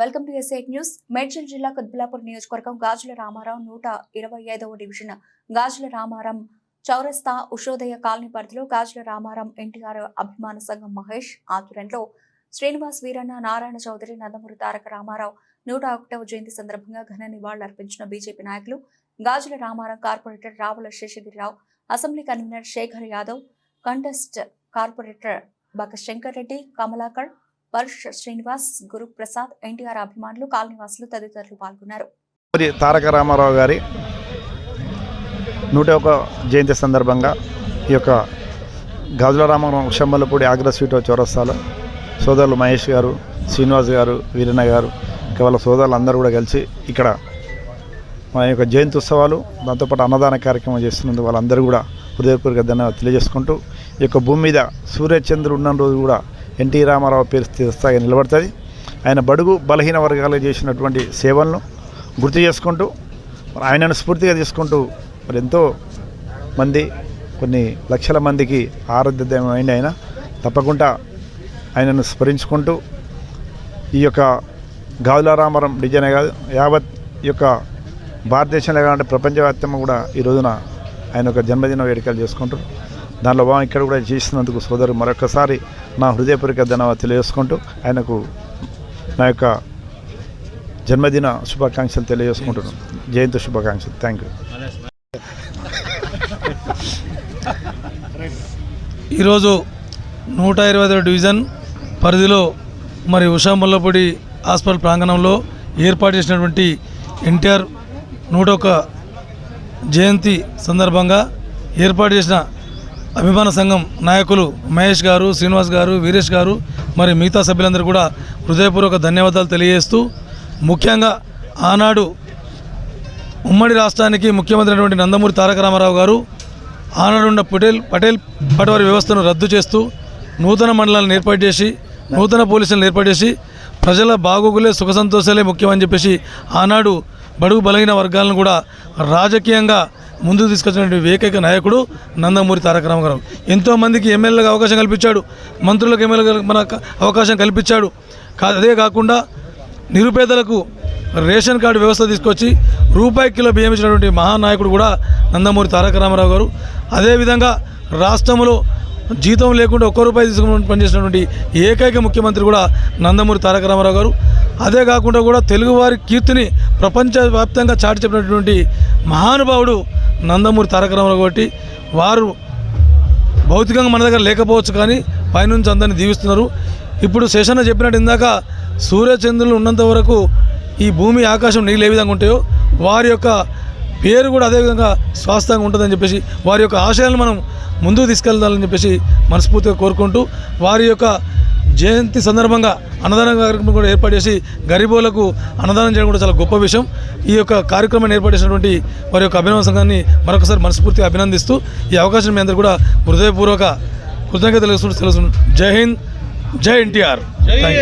Welcome to SI news. Medchal జిల్లా కుత్బులాపూర్ నియోజకవర్గం గాజుల రామారావు నూట ఇరవై ఐదవ డివిజన్ గాజుల రామారం చౌరస్తా ఉషోదయ కాలనీ పరిధిలో గాజుల రామారం ఎన్టీఆర్ అభిమాన సంఘం మహేష్ ఆధ్వర్యంలో శ్రీనివాస్ వీరన్న నారాయణ చౌదరి నందమూరి తారక రామారావు నూట ఒకటవ జయంతి సందర్భంగా ఘన నివాళులర్పించిన బీజేపీ నాయకులు Gajula Ramaram corporator Ravula Seshagirirao assembly convener Shekar Yadav contest corporator Baka Shankar Reddy Kamalakar Parush Srinivas Guruprasad NTR అభిమానులు కాలనీవాసులు తదితరులు పాల్గొన్నారు. మరి తారక రామారావు గారి నూట ఒక జయంతి సందర్భంగా ఈ యొక్క గాజుల రామారావు షమ్మలపూడి ఆగ్రా స్వీట్ చౌరస్తాలో సోదరులు మహేష్ గారు శ్రీనివాస్ గారు వీరన్న గారు ఇంకా వాళ్ళ సోదరులు అందరూ కూడా కలిసి ఇక్కడ మా యొక్క జయంతి ఉత్సవాలు దాంతోపాటు అన్నదాన కార్యక్రమం చేస్తున్నందుకు వాళ్ళందరూ కూడా హృదయపూర్వక ధన్యవాదాలు తెలియజేసుకుంటూ ఈ యొక్క భూమి మీద సూర్యచంద్రుడు ఉన్న రోజు కూడా ఎన్టీ రామారావు పేరు స్థిరస్థాయిగా నిలబడుతుంది. ఆయన బడుగు బలహీన వర్గాలకు చేసినటువంటి సేవలను గుర్తు చేసుకుంటూ ఆయనను స్ఫూర్తిగా తీసుకుంటూ మరి ఎంతో మంది కొన్ని లక్షల మందికి ఆరోగ్యమైన ఆయన. తప్పకుండా ఆయనను స్మరించుకుంటూ ఈ యొక్క గావులారామరం రామారం డిజైన్ కాదు యావత్ ఈ యొక్క భారతదేశంలో కాకుండా ప్రపంచవ్యాప్తంగా కూడా ఈ రోజున ఆయన ఒక జన్మదిన వేడుకలు చేసుకుంటారు దానిలో భాగం ఇక్కడ కూడా చేసినందుకు సోదరు మరొకసారి నా హృదయపూర్వక ధన్యవాదాలు తెలియజేసుకుంటూ ఆయనకు నా యొక్క జన్మదిన శుభాకాంక్షలు తెలియజేసుకుంటున్నాను. జయంతి శుభాకాంక్షలు. థ్యాంక్ యూ ఈరోజు నూట ఇరవై ఐదో డివిజన్ పరిధిలో మరి ఉషా ముల్లపూడి హాస్పిటల్ ప్రాంగణంలో ఏర్పాటు చేసినటువంటి ఎన్టీఆర్ నూట ఒక జయంతి సందర్భంగా ఏర్పాటు చేసిన అభిమాన సంఘం నాయకులు మహేష్ గారు శ్రీనివాస్ గారు వీరేష్ గారు మరి మిగతా సభ్యులందరూ కూడా హృదయపూర్వక ధన్యవాదాలు తెలియజేస్తూ ముఖ్యంగా ఆనాడు ఉమ్మడి రాష్ట్రానికి ముఖ్యమంత్రి అయినటువంటి నందమూరి తారక రామారావు గారు ఆనాడున్న పటేల్ పటేల్ పటవారి వ్యవస్థను రద్దు చేస్తూ నూతన మండలాలను ఏర్పాటు చేసి నూతన పోలీసులను ఏర్పాటు చేసి ప్రజల బాగోగులే సుఖ సంతోషాలే ముఖ్యమని చెప్పేసి ఆనాడు బడుగు బలహీన వర్గాలను కూడా రాజకీయంగా ముందుకు తీసుకొచ్చినటువంటి ఏకైక నాయకుడు నందమూరి తారక రామారావు. ఎంతోమందికి ఎమ్మెల్యేలకు అవకాశం కల్పించాడు. మంత్రులకు ఎమ్మెల్యేలకు మన అవకాశం కల్పించాడు. అదే కాకుండా నిరుపేదలకు రేషన్ కార్డు వ్యవస్థ తీసుకొచ్చి రూపాయి కిలో బియ్యం ఇచ్చినటువంటి మహానాయకుడు కూడా నందమూరి తారక రామారావు గారు. అదేవిధంగా రాష్ట్రంలో జీతం లేకుండా ఒక్క రూపాయి తీసుకుని పనిచేసినటువంటి ఏకైక ముఖ్యమంత్రి కూడా నందమూరి తారక రామారావు గారు. అదే కాకుండా కూడా తెలుగువారి కీర్తిని ప్రపంచవ్యాప్తంగా చాటి చెప్పినటువంటి మహానుభావుడు నందమూరి తారక రామారావు కాబట్టి వారు భౌతికంగా మన దగ్గర లేకపోవచ్చు కానీ పైనుంచి అందరిని దీవిస్తున్నారు. ఇప్పుడు శేషన్న చెప్పినట్టు ఇందాక సూర్యచంద్రులు ఉన్నంత వరకు ఈ భూమి ఆకాశం నీళ్ళు ఏ విధంగా ఉంటాయో వారి యొక్క పేరు కూడా అదేవిధంగా స్వాస్థంగా ఉంటుందని చెప్పేసి వారి యొక్క ఆశయాలను మనం ముందుకు తీసుకెళ్దాలని చెప్పేసి మనస్ఫూర్తిగా కోరుకుంటూ వారి యొక్క జయంతి సందర్భంగా అన్నదాన కార్యక్రమం కూడా ఏర్పాటు చేసి గరీబులకు అన్నదానం చేయడం కూడా చాలా గొప్ప విషయం. ఈ యొక్క కార్యక్రమాన్ని ఏర్పాటు చేసినటువంటి వారి యొక్క అభినవ సంఘాన్ని మరొకసారి మనస్ఫూర్తిగా అభినందిస్తూ ఈ అవకాశం మీ అందరూ కూడా హృదయపూర్వక కృతజ్ఞతలు తెలుసు తెలుసు జై హింద్ జై ఎన్టీఆర్. Thank you